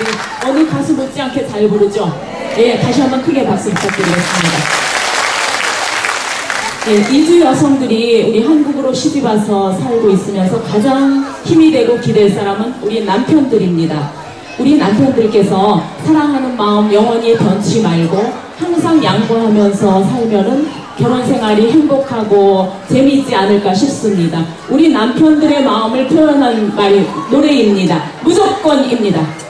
네, 오늘 가수 못지않게 잘 부르죠? 예, 다시 한번 크게 박수 부탁드리겠습니다. 네, 예, 인주 여성들이 우리 한국으로 시집 와서 살고 있으면서 가장 힘이 되고 기댈 사람은 우리 남편들입니다. 우리 남편들께서 사랑하는 마음 영원히 변치 말고 항상 양보하면서 살면은 결혼 생활이 행복하고 재미있지 않을까 싶습니다. 우리 남편들의 마음을 표현한 말이 노래입니다. 무조건입니다.